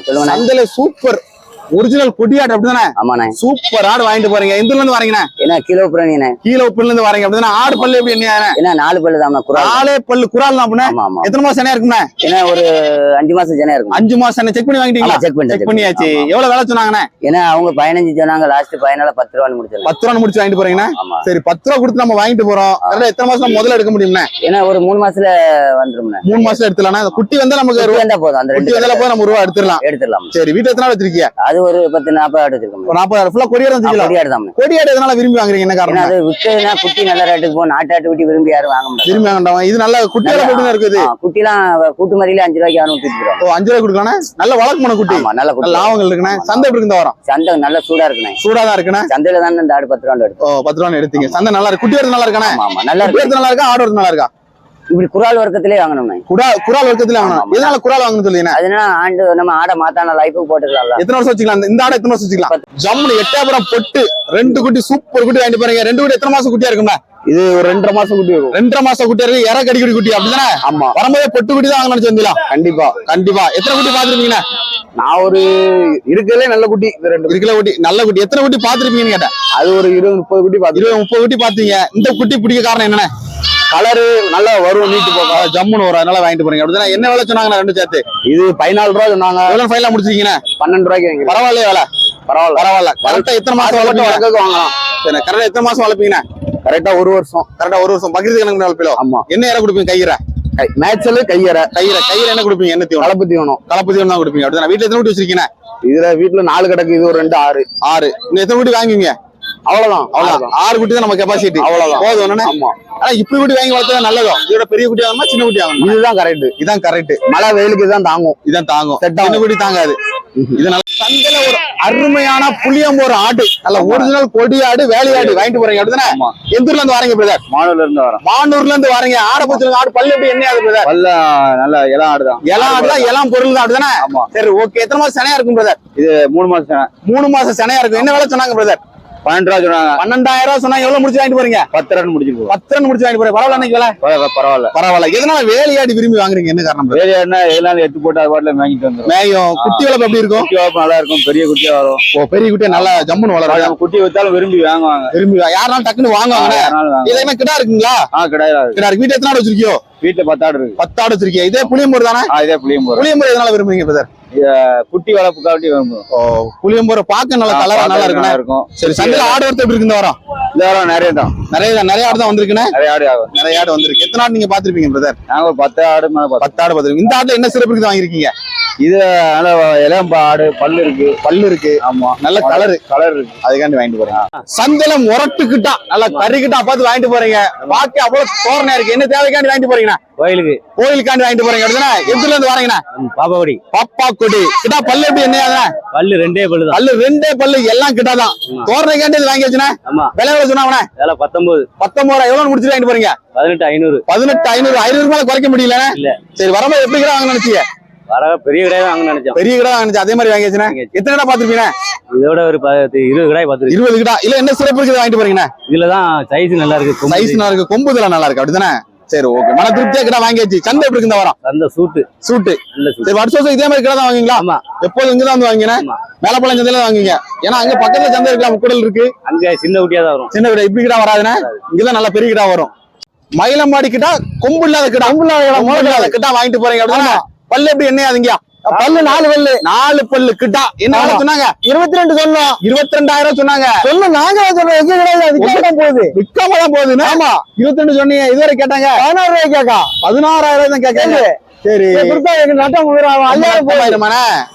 சொல்லுங்க சந்தையில super original கொடியாடு அப்படிதானே? ஆமாண்ணே. சூப்பர் ஆடு வாங்கிட்டு போறீங்க. எந்த இருந்து வரீங்கண்ணே? என்ன கிலோ புரணிண்ணே கீழே உப்புல இருந்து வரீங்க அப்படிதானே? ஆடு பல்லு எப்படி என்ன என்ன நாலு பல்லு தாம்மா குரால் நாலே பல்லு குரால் தான் அப்படின்னா? எத்தனை மாசம் சனையா இருக்குண்ணே ஏன்னா ஒரு அஞ்சு மாசம் ஜனம் இருக்கும். அஞ்சு மாசம் செக் பண்ணி வாங்கிட்டீங்களா? check பண்ணிட்டேன், செக் பண்ணியாச்சு. எவ்வளவு வேலை சொன்னாங்கண்ணே? ஏன்னா அவங்க பதினஞ்சு சொன்னாங்க லாஸ்ட் பதினால பத்து ரூபான்னு முடிச்சிடலாம். பத்து ரூபா முடிச்சு வாங்கிட்டு போறீங்கண்ணே? ஆமா. சரி பத்து ரூபா கொடுத்து நம்ம வாங்கிட்டு போறோம். எத்தனை மாசம் முதல்ல எடுக்க முடியும்ண்ணே? ஏன்னா ஒரு மூணு மாசத்துல வந்துரும்ண்ணே. மூணு மாசம் எடுத்துலாம் குட்டி வந்தா நமக்கு ரூபா- போதும் அந்த ரெண்டு போய் நம்ம ரூபா எடுத்துடலாம். எடுத்துடலாம். சரி வீட்டு எத்தனை வச்சிருக்கீங்க? அது ஒரு பத்து நாற்பது ஆடு வச்சிருக்கோம். நாற்பதாயிரம் ஃபுல்லா கொடியாடு வச்சுக்கலாம் கொடியாடு தான் கொடியாடு எதனால விரும்பி வாங்குறீங்க? என்ன காரணம்? அது குட்டி நல்ல ரேட்டுக்கு போகும். நாட்டாட்டு குட்டி விரும்பி யாரும் வாங்க முடியாது விரும்பி வாங்கண்டாங்க இது நல்ல குட்டியால போட்டு இருக்குது. குட்டிலாம் கூட்டு மாதிரில அஞ்சு ரூபாய்க்கு யாரும் தூக்கிடுவாங்க ஓ அஞ்சு ரூபாய் கொடுக்கலாம் நல்ல வழக்கமான குட்டி. நல்ல குட்டி. லாபங்கள் இருக்குண்ணே. சந்தை எப்படி இருக்கு இந்த வாரம்? சந்தை நல்ல சூடா இருக்குண்ணே. சூடா தான் இருக்குண்ணே. சந்தையில தான் இந்த ஆடு பத்து ரூபா எடுத்து ஓ பத்து ரூபா எடுத்தீங்க. சந்தை நல்லா இருக்கு. குட்டி வரது நல்லா இருக்கானே? ஆமா நல்லா இருக்கு நல்லா இருக்கா? ஆடு வரது நல்லா இருக்கா? இப்படி குரால் வர்க்கத்திலே வாங்கணும்ண்ணே குடா குரால் வர்க்கத்துல வாங்கணும். எதனால குரால் வாங்கணும் சொல்லுங்க அதனால ஆண்டு நம்ம ஆடை மாத்தான லைஃபுக்கு போட்டுக்கலாம்ல. எத்தனை வருஷம் வச்சுக்கலாம்? இந்த- ஆடை எத்தனை வருஷம் வச்சுக்கலாம்? ஜம்முனு எட்டாபுரம் பொட்டு ரெண்டு குட்டி சூப்பர் குட்டி வாங்கிட்டு போறீங்க. ரெண்டு குட்டி எத்தனை மாசம் குட்டியா இருக்கும்ல? இது ஒரு ரெண்டரை மாசம் குட்டி இருக்கும். ரெண்டரை மாசம் குட்டியா இருக்கு. இற கடிக்குடி குட்டி அப்படிதானே? ஆமா. வரும்போதே பொட்டு குட்டி தான் வாங்கணும்னு சொந்தீங்களா கண்டிப்பா. கண்டிப்பா. எத்தனை குட்டி பாத்துருப்பீங்கண்ணா நான் ஒரு இருக்கலே நல்ல குட்டி ரெண்டு இருக்குல்ல குட்டி நல்ல குட்டி. எத்தனை குட்டி பாத்துருப்பீங்கன்னு கேட்டேன். அது ஒரு இருபது முப்பது குட்டி பாத்து இருபது முப்பது குட்டி பாத்தீங்க இந்த குட்டி பிடிக்க காரணம் என்னண்ணே கலரு நல்லா வரும் நீட்டு போகும் ஜம்முன்னு வரும் அதனால வாங்கிட்டு போறீங்க. அப்படிதானே? என்ன வேலை சொன்னாங்க ரெண்டு சேர்த்து? இது பதினாலு ரூபா சொன்னாங்க. எவ்வளவு ஃபைனலா முடிச்சிருக்கீங்கண்ணே? பன்னெண்டு ரூபாய்க்கு வாங்கி பரவாயில்லையே வேலை? பரவாயில்ல. பரவாயில்ல. கரெக்டா எத்தனை மாசம் வளர்ப்பீங்க? வளர்க்க வாங்கலாம். சரி கரெக்டா எத்தனை மாசம் வளர்ப்பீங்கண்ணே? கரெக்டா ஒரு வருஷம். கரெக்டா ஒரு வருஷம். பக்ரீத் கணக்கு வளர்ப்பீங்களோ ஆமா. என்ன இற கொடுப்பீங்க? கயிறை மேட்சல் கையற கயிறை கயிறு என்ன கொடுப்பீங்க? என்ன தீவனம்? கலப்பு தீவனம். கலப்பு தீவனம் தான் கொடுப்பீங்க. அப்படிதானே? வீட்டுல எத்தனை குட்டி வச்சிருக்கீங்க இதுல வீட்டுல நாலு கிடக்கு இது ஒரு ரெண்டு ஆறு. ஆறு. இன்னும் எத்தனை குட்டி வாங்குவீங்க? அவ்வளவுதான் அவ்வளவுதான். ஆறு குட்டி தான் நம்ம கெப்பாசிட்டி அவ்வளவுதான். போதும் என்னண்ணே ஆமா. ஆனா இப்படி குட்டி வாங்கி வளர்த்தா நல்லதோ? இதோட பெரிய குட்டி வாங்கணுமா சின்ன குட்டி வாங்கணும்? இதுதான் கரெக்ட் இதான் கரெக்ட் மழை வெயிலுக்கு தான் தாங்கும். இதான் தாங்கும். சின்ன குட்டி தாங்காது. இது நல்ல சந்தையில ஒரு அருமையான புளியம்போர் ஆடு. நல்ல ஒரிஜினல் கொடியாடு வேலையாடு வாங்கிட்டு போறீங்க அப்படிதானே? எந்த ஊர்ல இருந்து வரீங்க பிரதர் மானூர்ல இருந்து வரோம் மானூர்ல இருந்து வரீங்க. ஆடை பத்தி ஆடு பல்லு எப்படி என்ன ஆகுது பிரதர் நல்ல நல்ல இளம் ஆடுதான். எல்லாம் ஆடுதான் எல்லாம் பொருள் தான் அப்படிதானே? சரி ஓகே எத்தனை மாசம் சனையா இருக்கும் பிரதர் இது மூணு மாசம் மூணு மாசம் சனையா இருக்கும். என்ன வேலை சொன்னாங்க பிரதர் பன்னெண்டு ரூபா சொன்னாங்க. பன்னெண்டாயிரம் ரூபாய் சொன்னா எவ்வளவு முடிச்சு வாங்கிட்டு போறீங்க? பத்து ரன் முடிச்சிட்டு பத்து ரன் முடிச்சு வாங்கிட்டு பரவாயில்ல அன்னைக்கு பரவாயில்ல பரவாயில்ல. எதனால வேலையாடி விரும்பி வாங்குறீங்க? என்ன காரணம்? வேலையாடுனா எல்லாம் எடுத்து போட்டு அது பாட்டில் வாங்கிட்டு வந்துடும் மேயம். குட்டி வளர்ப்பு எப்படி இருக்கும்? குட்டி வளர்ப்பு நல்லா இருக்கும். பெரிய குட்டியா வரும். ஓ பெரிய குட்டியா நல்லா ஜம்முன்னு வளரும். குட்டி வித்தாலும் விரும்பி வாங்குவாங்க. விரும்பி யாருனாலும் டக்குன்னு வாங்குவாங்க. கிடா இருக்குங்களா? ஆ கிடா இருக்கு. வீட்டு எத்தனை வச்சிருக்கியோ? வீட்டுல பத்தாடு இருக்கு. பத்து ஆடு வச்சிருக்கியா? இதே புளியம்பூர் தானே? இதே புளியம்பூர். புளியம்பூர் எதனால விரும்புறீங்க பிரதர் குட்டி வளர்ப்புக்காண்டி விரும்பும் ஓ புளியம்பூர் பார்க்க நல்லா கலரா நல்லா இருக்கும். சரி சந்தையில ஆடு வரத்து எப்படி இருக்கு இந்த வாரம்? இந்த வாரம் நிறைய தான். நிறைய நிறைய ஆடு தான் வந்திருக்குண்ணே? நிறைய ஆடு ஆகும் நிறைய ஆடு வந்திருக்கு. எத்தனை ஆடு நீங்க பாத்திருப்பீங்க பிரதர் நாங்க ஒரு பத்து ஆடு மேல பத்து ஆடு பாத்திருக்கீங்க இந்த ஆடுல என்ன சிறப்பு இருக்குது வாங்கிருக்கீங்க இது நல்ல இளம் ஆடு பல்லு இருக்கு. பல்லு இருக்கு. ஆமா. நல்ல கலரு கலர் இருக்கு. அதுக்காண்டி வாங்கிட்டு போறீங்க சந்தையில முரட்டுக்கிட்டா நல்லா கறிக்கிட்டா பார்த்து வாங்கிட்டு போறீங்க. பாக்கி அவ்வளவு தோரணை இருக்கு. என்ன தேவைக்காண்டி வாங்கிட்டு போறீங்கண்ணா? கோயிலுக்கு. கோயிலுக்காண்டி வாங்கிட்டு போறீங்க அப்படிதானே? எதுல இருந்து வரீங்கண்ணா? பாப்பாக்குடி. பாப்பா கொடி கிட்டா பல்லு எப்படி என்ன பல்லு ரெண்டே பல்லு தான் பல்லு ரெண்டே பல்லு எல்லாம் கிட்டாதான். தோரணைக்காண்டி இது வாங்கி வச்சுனே விலை எவ்வளவு சொன்னாங்கண்ணே வேலை பத்தொன்பது. பத்தொன்பது ரூபாய் எவ்வளவு முடிச்சு வாங்கிட்டு போறீங்க? பதினெட்டு ஐநூறு. பதினெட்டு ஐநூறு ஐநூறு மேல குறைக்க முடியல இல்ல. சரி வரும்போது எப்படி கிடா வாங்க நினைச்சீங்க? வர பெரிய கடையாக வாங்க நினைச்சோம். பெரிய கிடா வாங்கிச்சு அதே மாதிரி வாங்கி வச்சுனே எத்தனை கிடா பாத்துருப்பீங்க இதோட ஒரு பத்து இருபது கடாய் பார்த்துருக்கு இருபது கிடா. இல்ல என்ன சிறப்பு இருக்குது வாங்கிட்டு போறீங்கண்ணே? இதுல தான் சைஸ் நல்லா இருக்கு. கொம்பு சைஸ் நல்லா இருக்கு. கொம்புதல நல்லா இருக்கு. அப்படிதானே? சரி ஓகே மன திருப்தியா கிடா வாங்கியாச்சு. சந்தை எப்படி இருக்கு இந்த வாரம்? அந்த சூட்டு. சூட்டு. சூட்டு. சரி வருஷம் வருஷம் இதே மாதிரி கிடா தான் வாங்குவீங்களா? ஆமா. எப்போதும் இங்கதான் வந்து வாங்கினேன் ஆமா. மேலப்பழம் சந்தையில தான் வாங்குவீங்க. ஏன்னா அங்க பக்கத்துல சந்தை இருக்கலாம் முக்கூடல் இருக்கு. அங்க சின்ன குட்டியா தான் வரும். சின்ன கிடா இப்படி கிடா வராதுண்ணே. இங்கதான் நல்ல பெரிய கிடா வரும். மயிலம்பாடி கிட்டா கொம்பு இல்லாத கிடா. கொம்பு இல்லாத கிட்டா வாங்கிட்டு போறீங்க. அப்படின்னா பல்லு எப்படி என்னையாதுங்க பல்லு நாலு பல்லு. நாலு பல்லு கிட்டா. என்ன சொன்னாங்க. இருபத்தி ரெண்டு சொன்னோம். இருபத்தி ரெண்டாயிரம் சொன்னாங்க. சொல்ல நாங்க சொல்றோம் எங்க கிடையாது போகுது. விற்காம தான் போகுது ஆமா. இருபத்தி ரெண்டு சொன்னீங்க இதுவரை கேட்டாங்க. பதினாறு ரூபாய் கேக்கா பதினாறாயிரம் தான் கேட்காங்க சரி. நட்டம் ஐயாயிரம்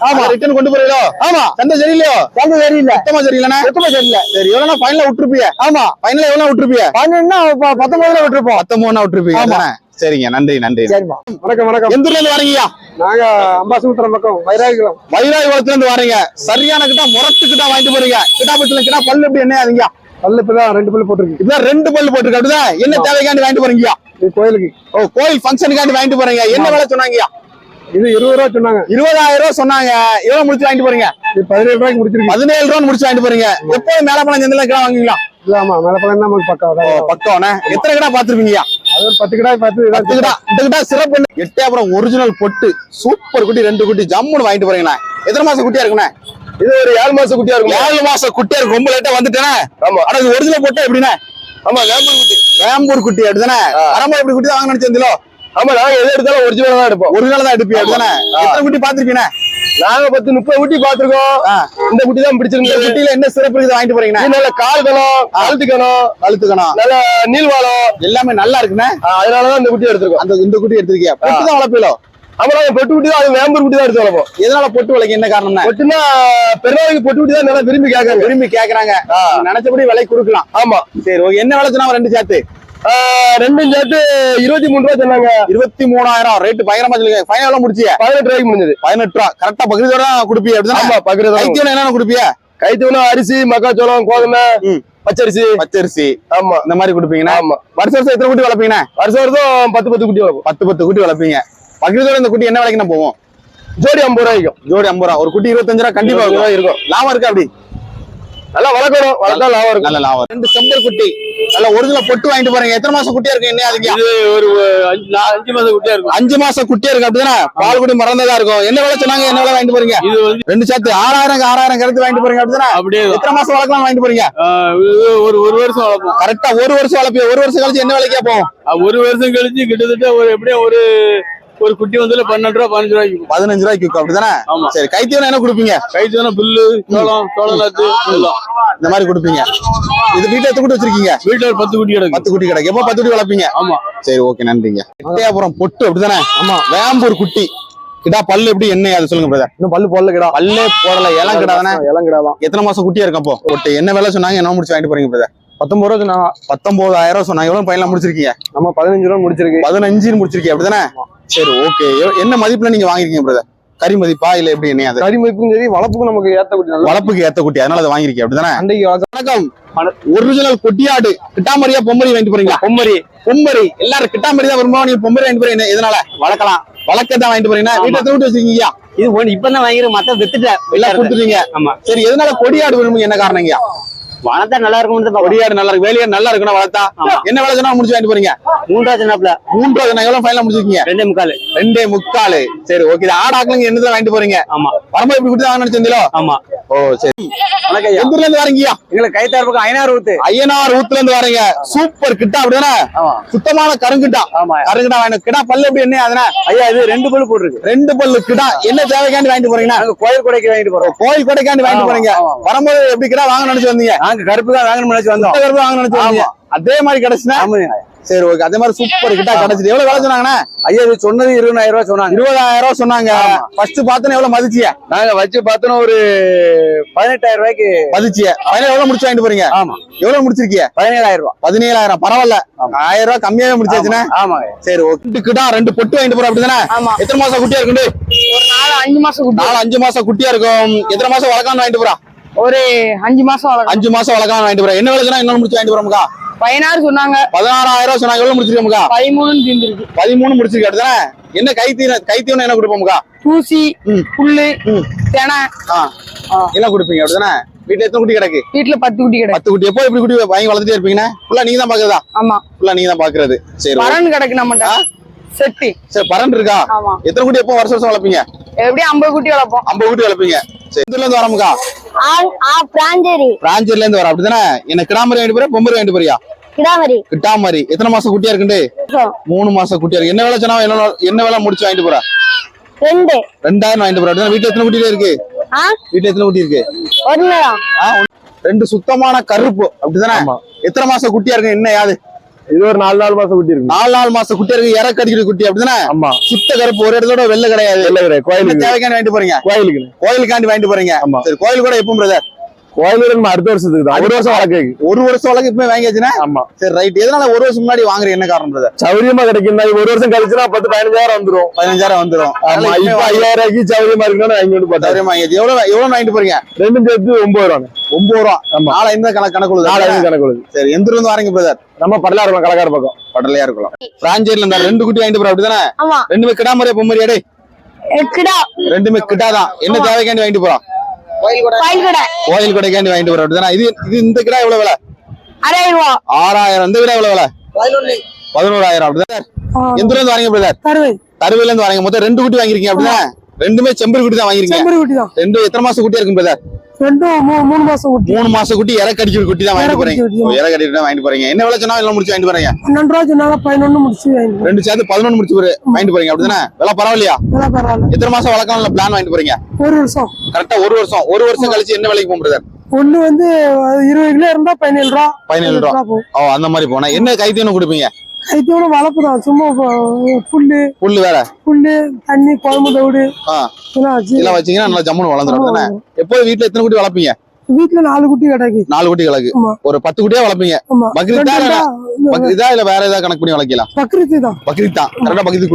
ஆமா. ரிட்டர்ன் கொண்டு போறீங்களோ? ஆமா. சந்தை சரியில்லையோ? சந்தை சரியில்லை. சுத்தமா சரியில்லைண்ணா? சுத்தமா சரியில்லை. சரி எவ்வளவு ஃபைனலா விட்டுருப்பிய? ஆமா. ஃபைனலா எவ்வளவு விட்டுருப்பிய? பதினொன்னா பத்தொன்பதுல விட்டுருப்போம். பத்தொன்பதுனா விட்டுருப்பீங்க ஆமா. சரிங்க நன்றி நன்றி. சரிம்மா. வணக்கம் வணக்கம். எந்த ஊர்ல இருந்து வரீங்கயா நாங்க அம்பாசமுத்திரம் பக்கம் வைராகிலம் வைராய் குளத்துல இருந்து வரீங்க. சரியான கிட்டா கிட்டா வாங்கிட்டு போறீங்க. கிட்டா பத்துல கிட்டா பல்லு எப்படி என்ன ஆகுங்க பல்லு இப்பதான் ரெண்டு பல்லு போட்டிருக்கு. இப்பதான் ரெண்டு பல்லு போட்டுருக்கு. அப்படிதான்? என்ன தேவைக்காண்டி வாங்கிட்டு போறீங்கயா கோயிலுக்கு. ஓ கோயில் ஃபங்க்ஷனுக்காண்டி வாங்கிட்டு போறீங்க. என்ன வேலை சொன்னாங்கயா இது இருபது ரூபா சொன்னாங்க. இருபதாயிரம் ரூபாய் சொன்னாங்க. எவ்வளவு முடிச்சு வாங்கிட்டு போறீங்க? இது பதினேழு ரூபாய்க்கு முடிச்சிருக்கு பதினேழு ரூபா முடிச்சு வாங்கிட்டு போறீங்க. எப்போதும் மேலப்பழம் சந்தையில கிடா வாங்குவீங்களா? ஆமா மேலப்பழம் தான் நமக்கு பக்கம். அதான். பக்கம்ண்ணே எத்தனை கிடா பாத்துருப்பீங்கயா பத்து இதான் பத்து கிடா. இந்த கிடா சிறப்பு? எட்டே அப்புறம் ஒரிஜினல் பொட்டு சூப்பர் குட்டி ரெண்டு குட்டி ஜம்முன்னு வாங்கிட்டு போறீங்கண்ணா எத்தனை மாசம் குட்டியா இருக்குண்ணே? இது ஒரு ஏழு மாசம் குட்டியா இருக்கும் ஏழு மாசம் குட்டியா இருக்கு ரொம்ப லேட்டா வந்துட்டேனே. ஆமா. ஆனா இது ஒரிஜினல் பொட்டா எப்படிண்ணே? ஆமா வேம்பூர் குட்டி. வேம்பூர் குட்டி அப்படிதானே? வரம்பா எப்படி குட்டி தான் வாங்க நினைச்சிருந்தீங்களோ? ஆமா நாங்க எது எடுத்தாலும் ஒரிஜினலா தான் எடுப்போம். ஒரிஜினல் தான் எடுப்பீங்க அப்படிதானே? எத்தனை குட்டி பாத்திருப்பீங்க நாங்க பத்து முப்பது குட்டி பாத்துருக்கோம் இந்த குட்டி தான் இந்த பிடிச்சிருந்தது குட்டியில என்ன சிறப்பு இருக்குது வாங்கிட்டு போறீங்கண்ணே? இது நல்ல கால் கணம் கழுத்து கணம் அழுத்துக்கணும். நல்ல நீள்வாளம் எல்லாமே நல்லா இருக்குண்ணே. அதனாலதான் இந்த குட்டி எடுத்திருக்கோம். அந்த இந்த குட்டி எடுத்திருக்கீங்க பொட்டு தான் ஆமா நாங்க பொட்டு குட்டி தான். அது வேம்பூர் குட்டி தான் எடுத்து வளர்ப்போம். எதனால பொட்டு வளைக்க என்ன காரணம்னா பொட்டுனா பெருநாளைக்கு பொட்டு குட்டி தான் நல்லா விரும்பி கேட்காங்க. விரும்பி கேக்குறாங்க நீங்க நினைச்சபடி விலை கொடுக்கலாம். ஆமா. சரி ஓகே. என்ன சொன்னா ரெண்டு சேர்த்து? ரெண்டும் சேர்த்து இருபத்தி மூணு ரூபா சொன்னாங்க. இருபத்தி மூணாயிரம். ரேட்டு பயங்கரமா சொல்லுங்க ஃபைனல் முடிச்சிய பதினெட்டு ரூபாய்க்கு முடிஞ்சது. பதினெட்டு ரூபா. கரெக்டா பகுதியோட கொடுப்பீங்க அப்படிதானே? கைத்தியம் என்னென்ன கொடுப்பீங்க கைத்தூணம் அரிசி மக்காச்சோளம் கோதுமை. பச்சரிசி. பச்சரிசி. ஆமா. இந்த மாதிரி கொடுப்பீங்கன்னா ஆமா. வருஷம் வருஷம் எத்தனை குட்டி வளர்ப்பீங்கண்ணே? வருஷம் வருஷம் பத்து பத்து குட்டி வளர்ப்போம். பத்து பத்து குட்டி வளர்ப்பீங்க. பகுதியோட இந்த குட்டி என்ன விலைக்கு போவோம் ஜோடி ஐம்பது ரூபாய்க்கும் ஜோடி ஐம்பது ரூபா. ஒரு குட்டி இருபத்தஞ்சு ரூபா கண்டிப்பா இருக்கும். லாபம் இருக்கா அப்படி? நல்லா வளர்க்கணும். வளர்த்தா லாபம் இருக்கும். நல்ல லாபம் ரெண்டு செம்பல் குட்டி. நல்ல ஒரிஜினல் பொட்டு வாங்கிட்டு போறீங்க எத்தனை மாசம் குட்டியா இருக்கு என்ன அதுக்கு? ஒரு அஞ்சு மாசம் குட்டியா இருக்கும். அஞ்சு மாசம் குட்டியா இருக்கு அப்படிதானே? பால் குடி மறந்ததா இருக்கும். என்ன விலை சொன்னாங்க? என்ன விலை வாங்கிட்டு போறீங்க? இது வந்து ரெண்டு சேர்த்து ஆறாயிரம் ஆறாயிரம் கருத்து வாங்கிட்டு போறீங்க அப்படிதானே? அப்படியே எத்தனை மாசம் வளர்க்கலாம் வாங்கிட்டு போறீங்க? இது ஒரு ஒரு வருஷம் வளர்ப்போம். கரெக்டா ஒரு வருஷம் வளர்ப்பீங்க ஒரு வருஷம் கழிச்சு என்ன விலைக்கா அஹ் ஒரு வருஷம் கழிச்சு கிட்டத்தட்ட ஒரு எப்படியும் ஒரு ஒரு குட்டி வந்து பன்னெண்டு ரூபா பதினஞ்சு ரூபாய்க்கு விக்கும். பதினஞ்சு ரூபாய்க்கு விற்கும் அப்படிதானே? சரி கைத்தியம் என்ன கொடுப்பீங்க? கைத்தான புல்லு சோளம் சோளம் நாத்து இந்த மாதிரி கொடுப்பீங்க. இது வீட்டுல எத்தனை குட்டி வச்சிருக்கீங்க? வீட்டுல ஒரு பத்து குட்டி கிடக்கு. பத்து குட்டி கிடக்கு. எப்போ பத்து குட்டி வளர்ப்பீங்க? ஆமா. சரி ஓகே நன்றிங்க. எட்டயபுரம் பொட்டு அப்படிதானே? ஆமா. வேம்பூர் குட்டி. கிடா பல்லு எப்படி என்ன அது சொல்லுங்க பிரதர் இன்னும் பல்லு போடல கிடா. பல்லே போடல இளம் கிடா தானே? இளம் கிடா தான். எத்தனை மாசம் குட்டியா இருக்கும் அப்போ? பொட்டு. என்ன விலை சொன்னாங்க என்ன முடிச்சு வாங்கிட்டு போறீங்க பிரதர் பத்தொன்பது ரூபா சொன்னாங்க பத்தொன்பதாயிரம் சொன்னாங்க எவ்வளவு பையன்லாம் முடிச்சிருக்கீங்க? நம்ம பதினஞ்சு ரூபா முடிச்சிருக்கு. பதினஞ்சுன்னு முடிச்சிருக்கீங்க அப்படிதானே சரி ஓகே என்ன மதிப்புல நீங்க வாங்கிருக்கீங்க பிரதர் கறி மதிப்பா இல்ல எப்படி என்ன கறி மதிப்பும் சரி வளர்ப்புக்கும் நமக்கு ஏத்த குட்டி நல்லா வளர்ப்புக்கு ஏத்த குட்டி அதனால அதை வாங்கிருக்கீங்க அப்படிதானே வளர்க்க வணக்கம். ஒரிஜினல் கொட்டியாடு கிட்டாமரியா பொம்மரி வாங்கிட்டு போறீங்களா? பொம்மரி. பொம்மரி. எல்லாரும் கிட்டாமரி தான் விரும்புவாங்க நீங்க பொம்மரி வாங்கிட்டு போறீங்க எதனால? வளர்க்கலாம். வளர்க்க தான் வாங்கிட்டு போறீங்க வீட்டுல தூட்டு வச்சிருக்கீங்க இது இப்பதான் வாங்கிரு மத்த வித்துட்டேன். எல்லாம் கொடுத்துட்டீங்க. ஆமா. சரி எதனால கொடியாடு விரும்புங்க என்ன காரணங்க வளர்த்தா நல்லா இருக்கும் கொடியாடு நல்லா இருக்கு வேலையாடு நல்லா இருக்குன்னு வளர்த்தா என்ன வேலை சொன்னா முடிச்சு வாங்கிட்டு போறீங்க? மூன்றாவது சொன்னாப்ல மூன்றாவது நான் எவ்வளவு ஃபைனல் முடிச்சிருக்கீங்க? ரெண்டே முக்கால். ரெண்டே முக்காலு. சரி ஓகே ஆடாக்கலங்க என்னதான் வாங்கிட்டு போறீங்க? ஆமா. வரும்போது இப்படி கொடுத்து வாங்க நினைச்சிருந்தீங்களோ? ஆமா. ஓ சரி. எந்த இருந்து வரீங்கயா எங்களுக்கு கைத்தார் பக்கம் ஐநாறு ஊத்து. ஐயனார் ஊத்துல இருந்து வரீங்க. சூப்பர் கிட்டா அப்படிதானே சுத்தமான கருங்கிட்டா. ஆமா. கருங்கிட்டா வாங்கிட்டு கிடா பல்லு எப்படி என்ன அதனா ஐயா இது ரெண்டு பல்லு போட்டிருக்கு. ரெண்டு பல்லு கிடா. என்ன தேவைக்காண்டி வாங்கிட்டு போறீங்கன்னா? கோயில் கொடைக்கு வாங்கிட்டு போறோம். கோயில் கொடைக்காண்டி வாங்கிட்டு போறீங்க. வரும்போது எப்படி கிடா வாங்க நினைச்சு வந்தீங்க? நாங்க கருப்பு தான் வாங்கணும்னு நினைச்சு வந்தோம். கருப்பு வாங்க நினைச்சு அதே மாதிரி கிடைச்சுனா சரி ஓகே அதே மாதிரி சூப்பர் கிட்டா கிடைச்சிட்டு எவ்வளவு வேலை சொன்னாங்கன்னா ஐயா இது சொன்னது இருபதாயிரம் ரூபாய் சொன்னாங்க. இருபதாயிரம் ரூபாய் சொன்னாங்க. ஃபர்ஸ்ட் பார்த்தோன்னே எவ்வளவு மதிச்சிய நாங்க வச்சு பார்த்தோன்னா ஒரு பதினெட்டாயிரம் ரூபாய்க்கு மதிச்சிய பதினேழு எவ்வளவு முடிச்சு வாங்கிட்டு போறீங்க? ஆமா. எவ்வளவு முடிச்சிருக்கீங்க? பதினேழாயிரம் ரூபாய். பதினேழாயிரம். பரவாயில்ல. ஆயிரம் ரூபாய் கம்மியாவே முடிச்சாச்சுன்னா ஆமாங்க. சரி ஓகே கிட்டா ரெண்டு பொட்டு வாங்கிட்டு போறோம் அப்படிதானே? ஆமா. எத்தனை மாசம் குட்டியா இருக்கு? ஒரு நாலு அஞ்சு மாசம் நாலு அஞ்சு மாசம் குட்டியா இருக்கும். எத்தனை மாசம் வளர்க்கான்னு வாங்கிட்டு போறா? ஒரு அஞ்சு மாசம் அஞ்சு மாசம் வளர்க்கான்னு வாங்கிட்டு போறா என்ன விலைக்குனா இன்னொன்னு முடிச்சு வாங்கிட்டு போறோம்க்கா? பதினாறு சொன்னாங்க. பதினாறாயிரம் ரூபாய் சொன்னாங்க. எவ்வளவு முடிச்சிருக்கோம்க்கா? பதிமூணுன்னு தீர்ந்துருக்கு. பதிமூணு முடிச்சிருக்க அப்படிதானே என்ன கைத்தீன கைத்தீவனம் என்ன கொடுப்போம்க்கா? தூசி. புல்லு. தெனை. என்ன கொடுப்பீங்க அப்படிதானே வீட்டுல எத்தனை குட்டி கிடக்கு? வீட்டுல பத்து குட்டி கிடக்கு. பத்து குட்டி. எப்போ இப்படி குட்டி வாங்கி வளர்த்துட்டே இருப்பீங்கன்னா ஃபுல்லா நீங்க தான் பாக்குறதா? ஆமா. ஃபுல்லா நீங்க தான் பாக்குறது. சரி. பரன் கிடக்கு நம்மகிட்ட. செட்டு. சரி பரன் இருக்கா? எத்தனை குட்டி எப்போ வருஷம் வருஷம் வளர்ப்பீங்க? எப்படியும் ஐம்பது குட்டி வளர்ப்போம். ஐம்பது குட்டி வளர்ப்பீங்க. சரி இதுல இருந்து வரோம்க்கா? பிராஞ்சேரி. பிராஞ்சர்ல இருந்து வர அப்படிதானே? என்ன கிடாமரி வாங்கிட்டு போறியா? பொம்பரி வாங்கிட்டு போறியா? கிடாமரி. கிட்டாமரி. எத்தனை மாசம் குட்டியா இருக்குண்டு மூணு மாசம் குட்டியா இருக்கு. என்ன வேலை சொன்னா என்ன என்ன வேலை முடிச்சு வாங்கிட்டு போற? ரெண்டு. ரெண்டாயிரம் வாங்கிட்டு போற. அப்படின்னா வீட்டுல எத்தனை குட்டியில இருக்கு? ஆ? வீட்டுல எத்தனை குட்டி இருக்கு. ரெண்டு சுத்தமான கருப்பு. அப்படிதானே? எத்தனை மாசம் குட்டியா இருக்கு? என்ன யாது? இது ஒரு நாலு நாலு மாசம் குட்டி இருக்கு. நாலு நாலு மாசம் குட்டியா இருக்கு. இறக்கு அடிக்கிற குட்டி அப்படிதானே? ஆமா. சுத்த கருப்பு ஒரு இடத்தோட வெள்ளை கிடையாது. இல்ல கிடையாது. கோயிலுக்கு. தேவைக்காண்டி வாங்கிட்டு போறீங்க? கோயிலுக்கு. கோயிலுக்காண்டி வாங்கிட்டு போறீங்க? ஆமா. சரி கோயில் கூட எப்பவும் பிரதர். நம்ம அடுத்த வருஷத்துக்கு தான். ஒரு வருஷம் வளர்க்கு ஒரு வருஷம் வழக்கு இப்பவே வாங்கியாச்சுன்னா ஆமா. சரி ரைட் எதனால ஒரு வருஷம் முன்னாடி வாங்குற என்ன காரணம் பிரதர்? சௌரியமா கிடைக்கும் ஒரு வருஷம் கழிச்சுனா பத்து பதினஞ்சாயிரம் வந்துரும். பதினஞ்சாயிரம் வந்துரும். ஆமா இப்ப ஐயாயிரம் ரூபாய்க்கு சௌரியமா இருக்குன்னு வாங்கி வந்து பார்த்தா சௌரியமா வாங்கியாச்சு. எவ்வளவு எவ்வளவு வாங்கிட்டு போறீங்க? ரெண்டும் சேர்த்து ஒன்பது ரூபா ஒன்பது ரூபா. ஆமா. நாளை இந்த கணக்கு கணக்கு நாலாயிரம் கணக்கு சரி எந்த இருந்து வரீங்க பிரதர்? நம்ம படலாரம் கலக்கார பக்கம். படலையா இருக்கலாம். பிராஞ்சேரியில இருந்தா ரெண்டு குட்டி வாங்கிட்டு போற அப்படிதானே? ஆமா. ரெண்டுமே கிடாமரியா பொம்மரியா டேய்? கிடா. ரெண்டுமே கிட்டாதான் என்ன தேவைக்காண்டி வாங்கிட்டு போறோம் கோயில் கடை கோயில் கொடைக்காண்டி வாங்கிட்டு அப்படிதானே இது இது இந்த கிடா எவ்வளவு விலை? அரையாயிரம் ரூபா. ஆறாயிரம். இந்த கிடா எவ்வளவு விலை? பதினோராயிரம் அப்படிதான்? எந்த இருந்து பிரதர் தருவை தருவையில இருந்து வரீங்க மொத்தம் ரெண்டு குட்டி வாங்கிருக்கீங்க அப்படிதான்? ரெண்டுமே செம்பரி குட்டி தான் வாங்கிருக்கீங்க செம்பரி குட்டி தான். ரெண்டு எத்தனை மாசம் குட்டியா இருக்கும் பிரதர் ரெண்டும் மூணு மாசம் குட்டி மூணு மாசம் குட்டி இற கடிக்கிற குட்டி தான் வாங்கிட்டு போறீங்க. இறக்கடிக்கிற குட்டி. ஓ, இற கடிக்கிட்டு தான் வாங்கிட்டு போறீங்க. என்ன விலை சொன்னா எல்லாம் முடிச்சு வாங்கிட்டு போறீங்க? பன்னெண்டு ரூபா சொன்னாங்க பதினொன்னு முடிச்சு. ரெண்டு சேர்த்து பதினொன்று முடிச்சு போற வாங்கிட்டு போறீங்க. அப்படிதானே? விலை பரவாயில்லையா? பரவாயில்ல. எத்தனை மாசம் வளர்க்கலாம்ல பிளான் வாங்கிட்டு போறீங்க? ஒரு வருஷம். கரெக்டா ஒரு வருஷம். ஒரு வருஷம் கழிச்சு என்ன விலைக்கு போகும் பிரதர் ஒண்ணு வந்து இருபது கிலோ இருந்தா பதினேழு ரூபா. பதினேழு ரூபா. அந்த மாதிரி போனா என்ன கைத்தீவனம் கொடுப்பீங்க? கைத்தோட வளர்ப்பு தான் சும்மா புல்லு புல்லு வேற. புல்லு தண்ணி குழம்பு தவிடு. இதெல்லாம் வச்சு இதெல்லாம் வச்சீங்கன்னா நல்லா ஜம்முன்னு வளர்ந்துரும். தானே எப்போது வீட்டுல எத்தனை குட்டி வளர்ப்பீங்க? வீட்டுல நாலு குட்டி கிடக்கு நாலு குட்டி கிடக்கு. ஒரு பத்து குட்டியா வளர்ப்பீங்க? பக்ரீத்தா பக்ரீத்தா இல்ல வேற ஏதாவது கணக்கு பண்ணி வளர்க்கலாம் பக்ரீத்து தான். பக்ரீத் தான் கரெக்டா பக்ரீத்